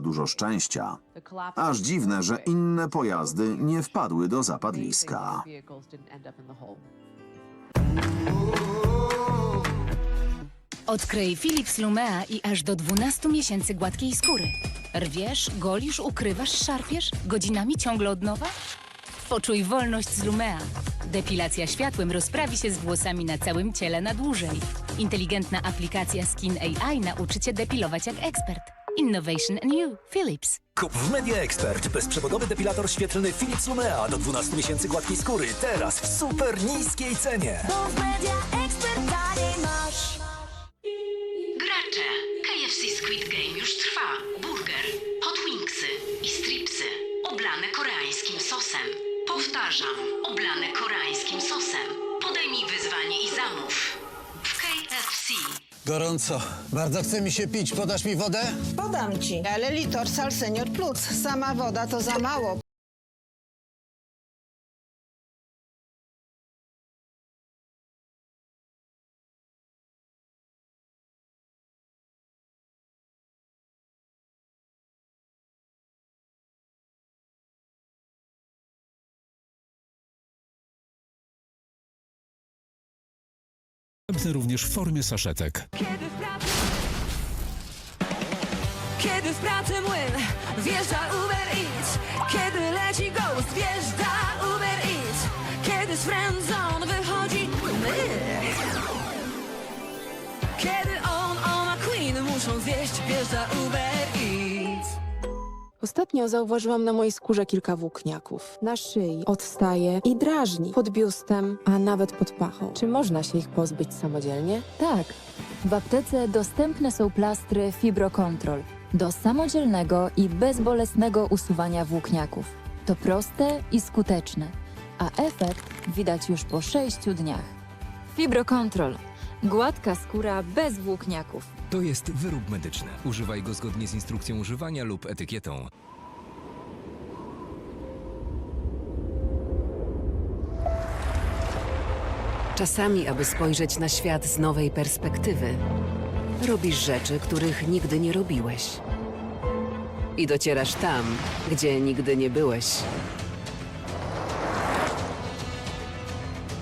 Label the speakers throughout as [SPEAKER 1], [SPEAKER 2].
[SPEAKER 1] miała dużo szczęścia. Aż dziwne, że inne pojazdy nie wpadły do zapadliska.
[SPEAKER 2] Odkryj Philips Lumea i aż do 12 miesięcy gładkiej skóry. Rwiesz, golisz, ukrywasz, szarpiesz, godzinami ciągle od nowa? Poczuj wolność z Lumea. Depilacja światłem rozprawi się z włosami na całym ciele na dłużej. Inteligentna aplikacja Skin AI nauczy cię depilować jak ekspert. Innovation and you. Philips.
[SPEAKER 3] Kup w Media Expert bezprzewodowy depilator świetlny Philips Lumea do 12 miesięcy gładkiej skóry. Teraz w super niskiej cenie.
[SPEAKER 4] Bo w Media Expert
[SPEAKER 5] Gorąco. Bardzo chce mi się pić. Podasz mi wodę?
[SPEAKER 6] Podam ci, ale Litorsal Senior Plus. Sama woda to za mało.
[SPEAKER 7] Dostępny również w formie saszetek.
[SPEAKER 4] Kiedy w pracy młyn wjeżdża Uber Eats. Kiedy leci Ghost wjeżdża Uber Eats. Kiedy z friendzone wychodzi my. Kiedy on, ona Queen muszą zjeść wjeżdża Uber
[SPEAKER 8] Ostatnio zauważyłam na mojej skórze kilka włókniaków. Na szyi, odstaje i drażni. Pod biustem, a nawet pod pachą. Czy można się ich pozbyć samodzielnie?
[SPEAKER 9] Tak. W aptece dostępne są plastry Fibrocontrol do samodzielnego i bezbolesnego usuwania włókniaków. To proste i skuteczne, a efekt widać już po 6 dniach. Fibrocontrol. Gładka skóra bez włókniaków.
[SPEAKER 10] To jest wyrób medyczny. Używaj go zgodnie z instrukcją używania lub etykietą.
[SPEAKER 11] Czasami, aby spojrzeć na świat z nowej perspektywy, robisz rzeczy, których nigdy nie robiłeś. I docierasz tam, gdzie nigdy nie byłeś.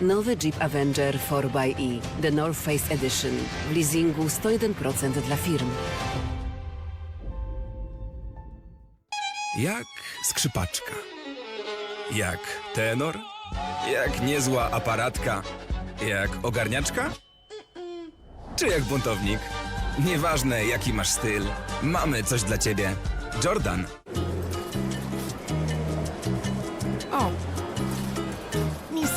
[SPEAKER 11] Nowy Jeep Avenger 4xE, The North Face Edition, w leasingu 101% dla firm.
[SPEAKER 10] Jak skrzypaczka. Jak tenor. Jak niezła aparatka. Jak ogarniaczka. Czy jak buntownik. Nieważne jaki masz styl, mamy coś dla ciebie. Jordan.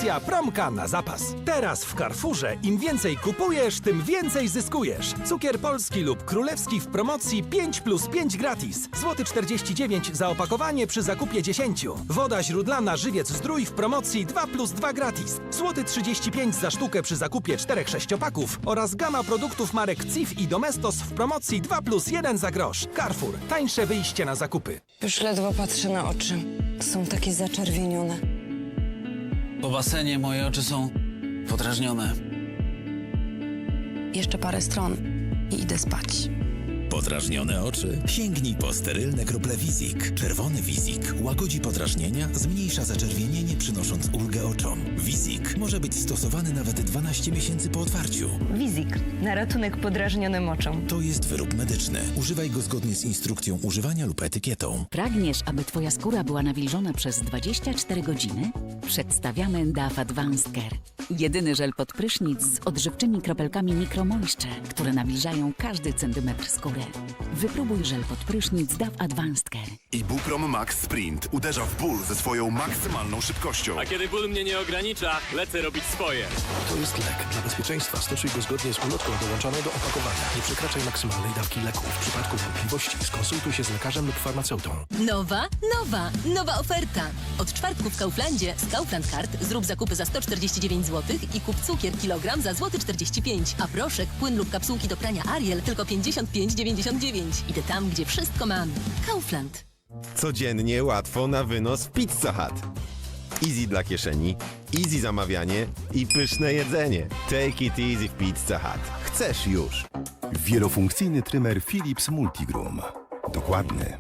[SPEAKER 3] Misja Promka na zapas. Teraz w Carrefourze im więcej kupujesz, tym więcej zyskujesz. Cukier polski lub królewski w promocji 5 plus 5 gratis. Złoty 49 za opakowanie przy zakupie 10. Woda źródlana żywiec zdrój w promocji 2 plus 2 gratis. Złoty 35 za sztukę przy zakupie 4 sześciopaków oraz gama produktów marek CIF i Domestos w promocji 2 plus 1 za grosz. Carrefour. Tańsze wyjście na zakupy.
[SPEAKER 6] Już ledwo patrzę na oczy. Są takie zaczerwienione.
[SPEAKER 5] Po basenie moje oczy są podrażnione.
[SPEAKER 6] Jeszcze parę stron i idę spać.
[SPEAKER 7] Podrażnione oczy? Sięgnij po sterylne krople Wizik. Czerwony Wizik łagodzi podrażnienia, zmniejsza zaczerwienienie, przynosząc ulgę oczom. Wizik może być stosowany nawet 12 miesięcy po otwarciu.
[SPEAKER 4] Wizik. Na ratunek podrażnionym oczom.
[SPEAKER 7] To jest wyrób medyczny. Używaj go zgodnie z instrukcją używania lub etykietą.
[SPEAKER 11] Pragniesz, aby Twoja skóra była nawilżona przez 24 godziny? Przedstawiamy DAF Advanced Care. Jedyny żel pod prysznic z odżywczymi kropelkami Micro Moisture, które nawilżają każdy centymetr skóry. Wypróbuj żel pod prysznic DAF Advanced Care.
[SPEAKER 12] Ibuprom Max Sprint uderza w ból ze swoją maksymalną szybkością.
[SPEAKER 3] A kiedy ból mnie nie ogranicza, lecę robić swoje.
[SPEAKER 12] To jest lek. Dla bezpieczeństwa stosuj go zgodnie z ulotką dołączoną do opakowania. Nie przekraczaj maksymalnej dawki leku. W przypadku wątpliwości skonsultuj się z lekarzem lub farmaceutą.
[SPEAKER 2] Nowa, nowa, nowa oferta. Od czwartku w Kauflandzie z Kaufland Card zrób zakupy za 149 zł i kup cukier kilogram za złoty 45, a proszek, płyn lub kapsułki do prania Ariel tylko 55,99. Idę tam, gdzie wszystko mam. Kaufland.
[SPEAKER 12] Codziennie łatwo na wynos w Pizza Hut. Easy dla kieszeni, easy zamawianie i pyszne jedzenie. Take it easy w Pizza Hut. Chcesz już. Wielofunkcyjny trymer Philips Multigroom.
[SPEAKER 13] Dokładny,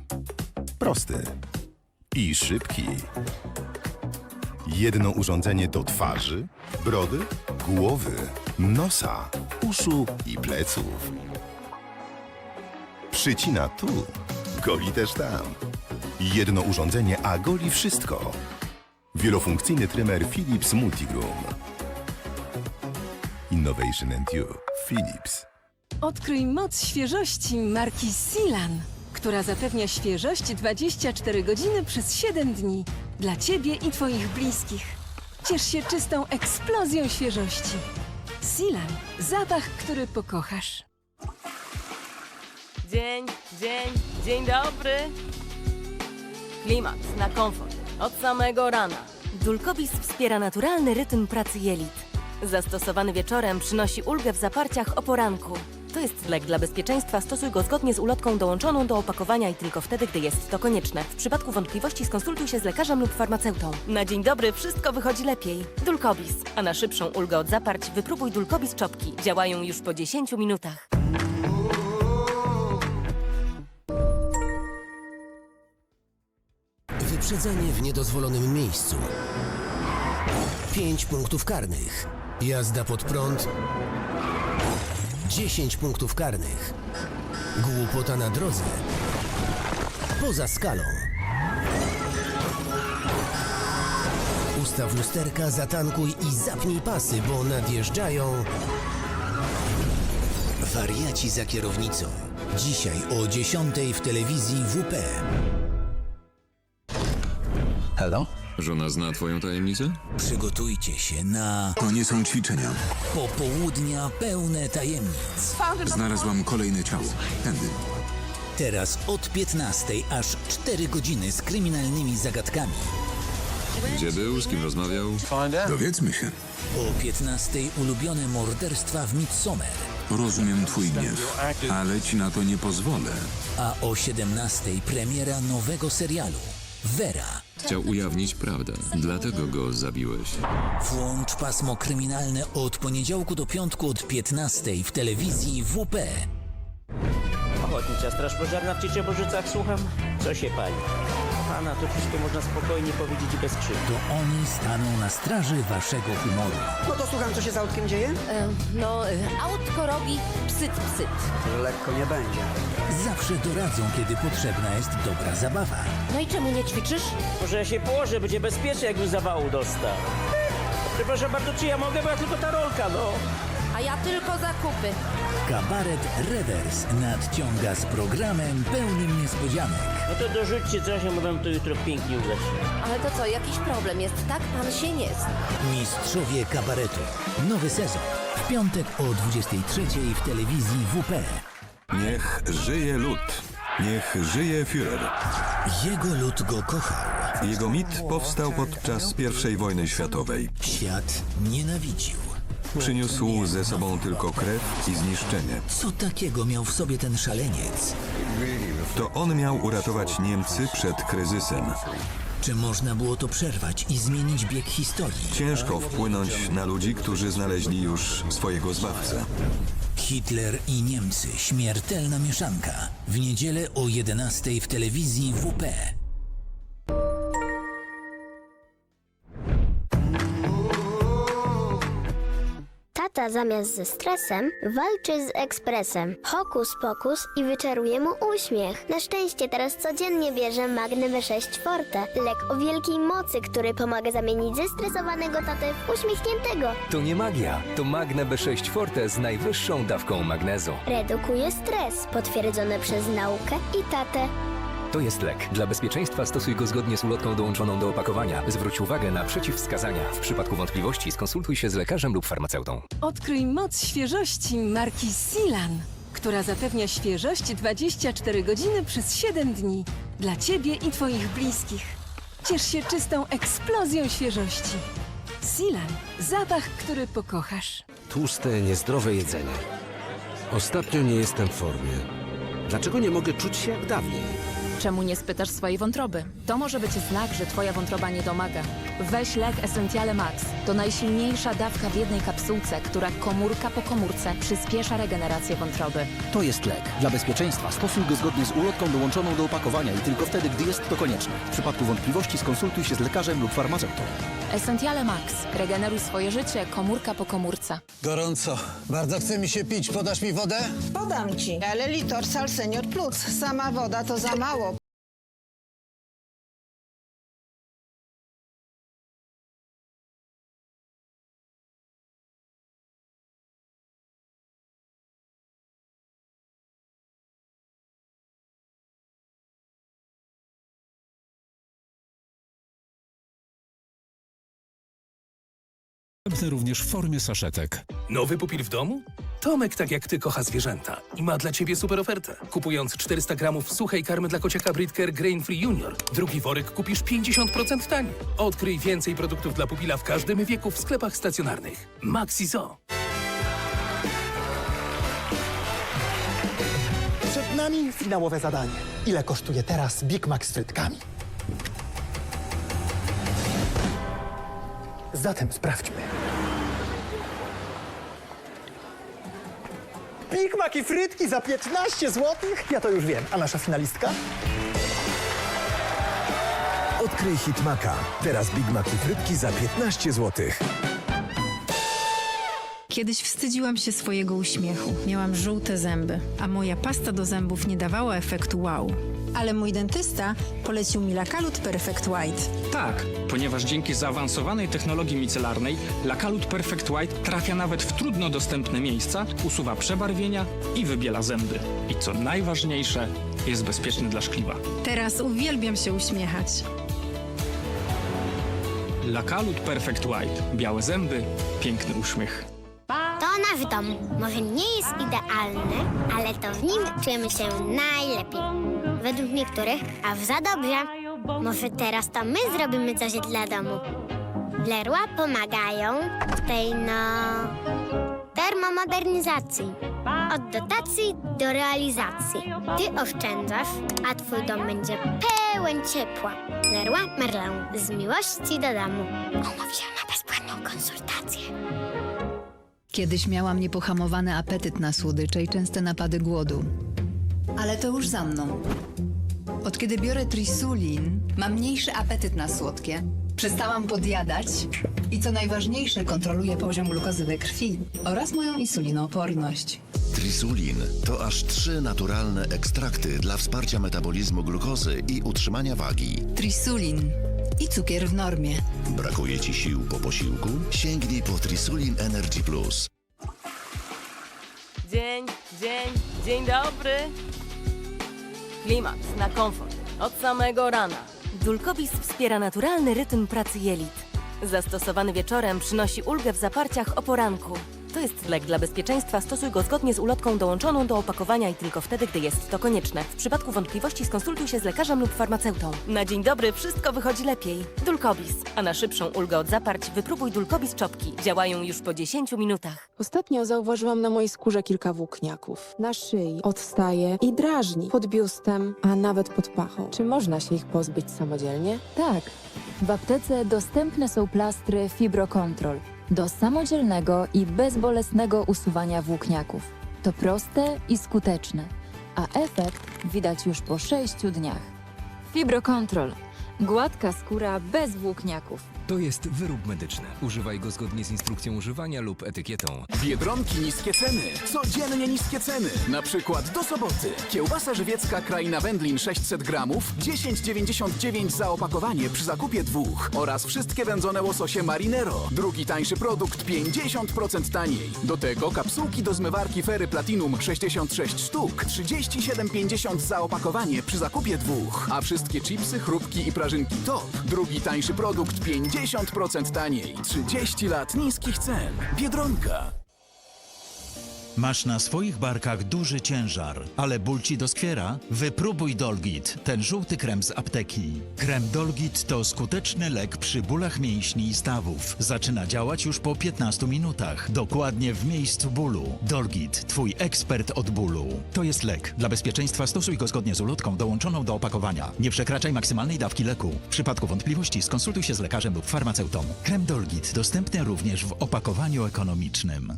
[SPEAKER 13] prosty i szybki. Jedno urządzenie do twarzy, brody, głowy, nosa, uszu i pleców. Przycina tu, goli też tam. Jedno urządzenie, a goli wszystko. Wielofunkcyjny trymer Philips Multigroom. Innovation and You. Philips.
[SPEAKER 14] Odkryj moc świeżości marki Silan, która zapewnia świeżość 24 godziny przez 7 dni. Dla Ciebie i Twoich bliskich. Ciesz się czystą eksplozją świeżości. Silan. Zapach, który pokochasz.
[SPEAKER 15] Dzień, dzień, dzień dobry. Klimat na komfort od samego rana. Dulkobis wspiera naturalny rytm pracy jelit. Zastosowany wieczorem przynosi ulgę w zaparciach o poranku. To jest lek dla bezpieczeństwa, stosuj go zgodnie z ulotką dołączoną do opakowania i tylko wtedy, gdy jest to konieczne. W przypadku wątpliwości skonsultuj się z lekarzem lub farmaceutą. Na dzień dobry wszystko wychodzi lepiej. Dulkobis. A na szybszą ulgę od zaparć wypróbuj Dulkobis czopki. Działają już po 10 minutach.
[SPEAKER 16] Wyprzedzenie w niedozwolonym miejscu. 5 punktów karnych. Jazda pod prąd. 10 punktów karnych. Głupota na drodze. Poza skalą. Ustaw lusterka, zatankuj i zapnij pasy, bo nadjeżdżają... Wariaci za kierownicą. Dzisiaj o 10 w telewizji WP.
[SPEAKER 17] Hello? Żona zna twoją tajemnicę?
[SPEAKER 16] Przygotujcie się na
[SPEAKER 17] To nie są ćwiczenia.
[SPEAKER 16] popołudnia pełne tajemnic.
[SPEAKER 17] Znalazłam kolejne ciało. Tędy.
[SPEAKER 16] Teraz od 15 aż 4 godziny z kryminalnymi zagadkami.
[SPEAKER 17] Gdzie był, z kim rozmawiał? Dowiedzmy się.
[SPEAKER 16] O 15 ulubione morderstwa w Midsommar.
[SPEAKER 17] Rozumiem twój gniew, ale ci na to nie pozwolę.
[SPEAKER 16] A o 17 premiera nowego serialu. Vera.
[SPEAKER 17] Chciał ujawnić prawdę, dlatego go zabiłeś.
[SPEAKER 16] Włącz pasmo kryminalne od poniedziałku do piątku od 15 w telewizji WP.
[SPEAKER 18] Ochotnicza Straż Pożarna w Cieciobożycach, słucham. Co się pali? Pana, to wszystko można spokojnie powiedzieć i bez krzyku.
[SPEAKER 16] To oni staną na straży waszego humoru.
[SPEAKER 6] No to słucham, co się z autkiem dzieje?
[SPEAKER 2] no, autko robi psyt, psyt.
[SPEAKER 6] Lekko nie będzie.
[SPEAKER 16] Zawsze doradzą, kiedy potrzebna jest dobra zabawa.
[SPEAKER 2] No i czemu nie ćwiczysz?
[SPEAKER 18] Może ja się położę, będzie bezpiecznie, jakbym zawału dostał. Przepraszam bardzo, czy ja mogę, bo ja tylko ta rolka, no.
[SPEAKER 2] A ja tylko zakupy.
[SPEAKER 16] Kabaret Rewers nadciąga z programem pełnym niespodzianek.
[SPEAKER 18] No to dorzućcie coś, ja mówię, to jutro pięknie udać się.
[SPEAKER 2] Ale to co, jakiś problem jest, tak? Pan się nie zna.
[SPEAKER 16] Mistrzowie kabaretu. Nowy sezon. W piątek o 23 w telewizji WP.
[SPEAKER 19] Niech żyje lud. Niech żyje Führer.
[SPEAKER 16] Jego lud go kochał.
[SPEAKER 19] Jego mit powstał podczas I wojny światowej.
[SPEAKER 16] Świat nienawidził.
[SPEAKER 19] Przyniósł ze sobą tylko krew i zniszczenie.
[SPEAKER 16] Co takiego miał w sobie ten szaleniec?
[SPEAKER 19] To on miał uratować Niemcy przed kryzysem.
[SPEAKER 16] Czy można było to przerwać i zmienić bieg historii?
[SPEAKER 19] Ciężko wpłynąć na ludzi, którzy znaleźli już swojego zbawcę.
[SPEAKER 16] Hitler i Niemcy. Śmiertelna mieszanka. W niedzielę o 11 w telewizji WP.
[SPEAKER 20] Zamiast ze stresem walczy z ekspresem. Hokus pokus i wyczaruje mu uśmiech. Na szczęście teraz codziennie bierze Magnę B6 Forte. Lek o wielkiej mocy, który pomaga zamienić zestresowanego tatę w uśmiechniętego.
[SPEAKER 21] To nie magia, to Magne B6 Forte z najwyższą dawką magnezu.
[SPEAKER 20] Redukuje stres, potwierdzone przez naukę i tatę.
[SPEAKER 21] To jest lek. Dla bezpieczeństwa stosuj go zgodnie z ulotką dołączoną do opakowania. Zwróć uwagę na przeciwwskazania. W przypadku wątpliwości skonsultuj się z lekarzem lub farmaceutą.
[SPEAKER 14] Odkryj moc świeżości marki Silan, która zapewnia świeżość 24 godziny przez 7 dni. Dla Ciebie i Twoich bliskich. Ciesz się czystą eksplozją świeżości. Silan. Zapach, który pokochasz.
[SPEAKER 5] Tłuste, niezdrowe jedzenie. Ostatnio nie jestem w formie. Dlaczego nie mogę czuć się jak dawniej?
[SPEAKER 2] Czemu nie spytasz swojej wątroby? To może być znak, że twoja wątroba nie domaga.
[SPEAKER 9] Weź lek Essentiale Max. To najsilniejsza dawka w jednej kapsułce, która komórka po komórce przyspiesza regenerację wątroby.
[SPEAKER 22] To jest lek. Dla bezpieczeństwa stosuj go zgodnie z ulotką dołączoną do opakowania i tylko wtedy, gdy jest to konieczne. W przypadku wątpliwości skonsultuj się z lekarzem lub farmaceutą.
[SPEAKER 9] Essentiale Max. Regeneruj swoje życie komórka po komórce.
[SPEAKER 23] Gorąco. Bardzo chce mi się pić. Podasz mi wodę?
[SPEAKER 6] Podam ci. Ale Litorsal Senior Plus. Sama woda to za mało.
[SPEAKER 24] Dostępne również w formie saszetek.
[SPEAKER 3] Nowy pupil w domu? Tomek, tak jak ty, kocha zwierzęta i ma dla ciebie super ofertę. Kupując 400 gramów suchej karmy dla kociaka Britker Grain Free Junior, drugi worek kupisz 50% taniej. Odkryj więcej produktów dla pupila w każdym wieku w sklepach stacjonarnych. Maxi Zoo.
[SPEAKER 25] Przed nami finałowe zadanie. Ile kosztuje teraz Big Mac z frytkami? Zatem sprawdźmy. Big Mac i frytki za 15 zł? Ja to już wiem. A nasza finalistka?
[SPEAKER 26] Odkryj Hitmaka. Teraz Big Mac i frytki za 15 zł.
[SPEAKER 27] Kiedyś wstydziłam się swojego uśmiechu. Miałam żółte zęby, a moja pasta do zębów nie dawała efektu wow. Ale mój dentysta polecił mi Lakalut Perfect White.
[SPEAKER 4] Tak, ponieważ dzięki zaawansowanej technologii micelarnej Lakalut Perfect White trafia nawet w trudno dostępne miejsca, usuwa przebarwienia i wybiela zęby. I co najważniejsze, jest bezpieczny dla szkliwa.
[SPEAKER 27] Teraz uwielbiam się uśmiechać.
[SPEAKER 4] Lakalut Perfect White. Białe zęby, piękny uśmiech.
[SPEAKER 20] Nasz dom. Może nie jest idealny, ale to w nim czujemy się najlepiej. Według niektórych aż za dobrze. Może teraz to my zrobimy coś dla domu. Leroy pomagają w tej, no... termomodernizacji. Od dotacji do realizacji. Ty oszczędzasz, a twój dom będzie pełen ciepła. Leroy Merlin. Z miłości do domu. Umawiana bezpłatną konsultację.
[SPEAKER 28] Kiedyś miałam niepohamowany apetyt na słodycze i częste napady głodu. Ale to już za mną. Od kiedy biorę Trisulin, mam mniejszy apetyt na słodkie. Przestałam podjadać i co najważniejsze, kontroluję poziom glukozy we krwi oraz moją insulinooporność.
[SPEAKER 29] Trisulin to aż trzy naturalne ekstrakty dla wsparcia metabolizmu glukozy i utrzymania wagi.
[SPEAKER 28] Trisulin i cukier w normie.
[SPEAKER 29] Brakuje ci sił po posiłku? Sięgnij po Trisulin Energy Plus.
[SPEAKER 15] Dzień, dzień, dzień dobry. Klimat na komfort od samego rana. Dulkobis wspiera naturalny rytm pracy jelit. Zastosowany wieczorem przynosi ulgę w zaparciach o poranku. To jest lek dla bezpieczeństwa, stosuj go zgodnie z ulotką dołączoną do opakowania i tylko wtedy, gdy jest to konieczne. W przypadku wątpliwości skonsultuj się z lekarzem lub farmaceutą. Na dzień dobry wszystko wychodzi lepiej. Dulkobis. A na szybszą ulgę od zaparć wypróbuj Dulkobis czopki. Działają już po 10 minutach.
[SPEAKER 8] Ostatnio zauważyłam na mojej skórze kilka włókniaków. Na szyi odstaje i drażni. Pod biustem, a nawet pod pachą. Czy można się ich pozbyć samodzielnie?
[SPEAKER 9] Tak. W aptece dostępne są plastry Fibrocontrol do samodzielnego i bezbolesnego usuwania włókniaków. To proste i skuteczne, a efekt widać już po 6 dniach. Fibrocontrol. Gładka skóra bez włókniaków.
[SPEAKER 21] To jest wyrób medyczny. Używaj go zgodnie z instrukcją używania lub etykietą.
[SPEAKER 30] Biedronki niskie ceny. Codziennie niskie ceny. Na przykład do soboty. Kiełbasa żywiecka Kraina Wędlin 600 gramów 10,99 za opakowanie przy zakupie dwóch. Oraz wszystkie wędzone łososie Marinero. Drugi tańszy produkt 50% taniej. Do tego kapsułki do zmywarki Fery Platinum 66 sztuk 37,50 za opakowanie przy zakupie dwóch. A wszystkie chipsy, chrupki i prażynki top. Drugi tańszy produkt 50% taniej. 30 lat niskich cen. Biedronka.
[SPEAKER 31] Masz na swoich barkach duży ciężar, ale ból ci doskwiera? Wypróbuj Dolgit, ten żółty krem z apteki. Krem Dolgit to skuteczny lek przy bólach mięśni i stawów. Zaczyna działać już po 15 minutach, dokładnie w miejscu bólu. Dolgit, twój ekspert od bólu. To jest lek. Dla bezpieczeństwa stosuj go zgodnie z ulotką dołączoną do opakowania. Nie przekraczaj maksymalnej dawki leku. W przypadku wątpliwości skonsultuj się z lekarzem lub farmaceutą. Krem Dolgit dostępny również w opakowaniu ekonomicznym.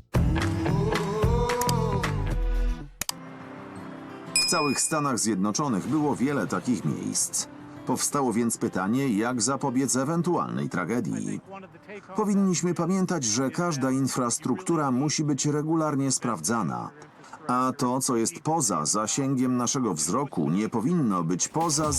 [SPEAKER 1] Całych Stanach Zjednoczonych było wiele takich miejsc. Powstało więc pytanie, jak zapobiec ewentualnej tragedii. Powinniśmy pamiętać, że każda infrastruktura musi być regularnie sprawdzana, a to, co jest poza zasięgiem naszego wzroku, nie powinno być poza.